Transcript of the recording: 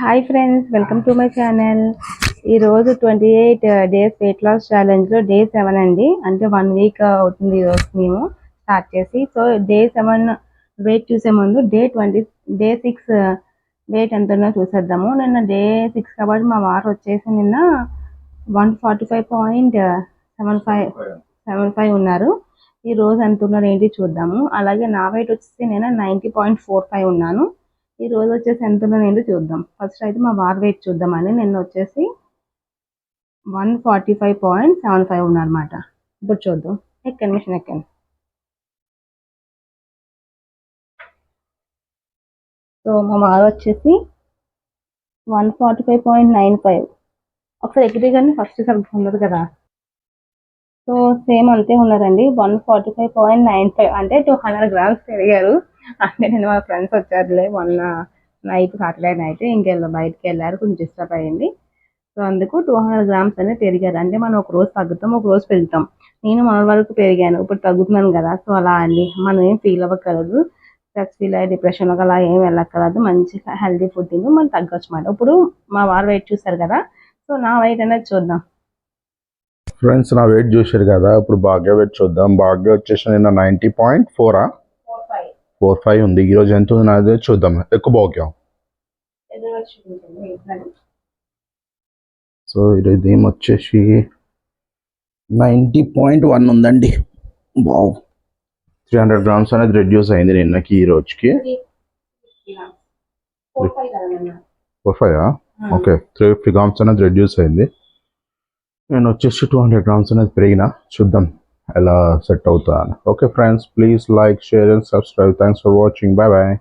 Hi friends welcome to my channel ఈరోజు twenty eight days weight loss ఛాలెంజ్లో day seven అండి. అంటే one week uh, అవుతుంది ఈరోజు మేము స్టార్ట్ చేసి. సో డే సెవెన్ వెయిట్ చూసే ముందు day twenty day six weight ఎంత ఉన్నా చూసేద్దాము. నిన్న డే సిక్స్ కాబట్టి మా వారు వచ్చేసి నిన్న one forty five point seven five seven five ఉన్నారు. ఈ రోజు ఎంత ఉన్నారు ఏంటి చూద్దాము. అలాగే నా వెయిట్ వచ్చేసి నేను నైంటీ పాయింట్ ఫోర్ ఫైవ్ ఉన్నాను. ఈ రోజు వచ్చేసి ఎంత ఉన్నాయో చూద్దాం. ఫస్ట్ అయితే మా వార్ వెయిట్ చూద్దామని నిన్న వచ్చేసి one forty five point seven five ఉన్నారన్నమాట ఇప్పుడు చూద్దాం. ఎక్కండి మిషన్ ఎక్కండి. సో మా వారు వచ్చేసి one forty five point nine five ఒకసారి ఎక్కితే కానీ ఫస్ట్ సరిగ్గా ఉండదు కదా. సో సేమ్ అంతే ఉన్నారండి. One forty five point nine five అంటే టూ హండ్రెడ్ గ్రామ్స్ పెరిగారు. అంటే నేను మా ఫ్రెండ్స్ వచ్చారులే మొన్న నైట్ సాటర్డే నైట్ ఇంకెళ్ళి బయటకు వెళ్ళారు కొంచెం డిస్టర్బ్ అయ్యింది. సో అందుకు టూ హండ్రెడ్ గ్రామ్స్ అనేది పెరిగారు. అంటే మనం ఒక రోజు తగ్గుతాం ఒక రోజు పెరుగుతాం. నేను మన వరకు పెరిగాను. ఇప్పుడు తగ్గుతున్నాను కదా. సో అలా అండి. మనం ఏం ఫీల్ అవ్వకలదు స్ట్రెస్ ఫీల్ అయ్యి డిప్రెషన్లోకి అలా ఏం వెళ్ళక్కర్లేదు. మంచిగా హెల్దీ ఫుడ్ తిని మనం తగ్గొచ్చు మాట ఇప్పుడు మా వారు వెయిట్ చూసారు కదా. సో నా వెయిట్ అనేది చూద్దాం. ఫ్రెండ్స్ నా వెయిట్ చూసారు కదా. ఇప్పుడు భాగ్య వెయిట్ చూద్దాం. భాగ్య వచ్చేసి నిన్న నైంటీ పాయింట్ ఫోరా ఫోర్ ఫైవ్ ఉంది. ఈ రోజు ఎంత ఉంది? నాదే చూద్దాం. ఎక్కువ భాగ్యం సో ఈరోజు ఏం వచ్చేసి నైంటీ పాయింట్ వన్ ఉందండి. బావ్ త్రీ హండ్రెడ్ గ్రామ్స్ అనేది రెడ్యూస్ అయింది నిన్నకి ఈ రోజుకి. Four five okay three fifty grams అనేది రెడ్యూస్ అయింది. నేను వచ్చేసి టూ హండ్రెడ్ గ్రామ్స్ అనేది పెరిగిన చూద్దాం. ఎలా సెట్ అవుతుందా అని okay friends please like share and subscribe thanks for watching bye bye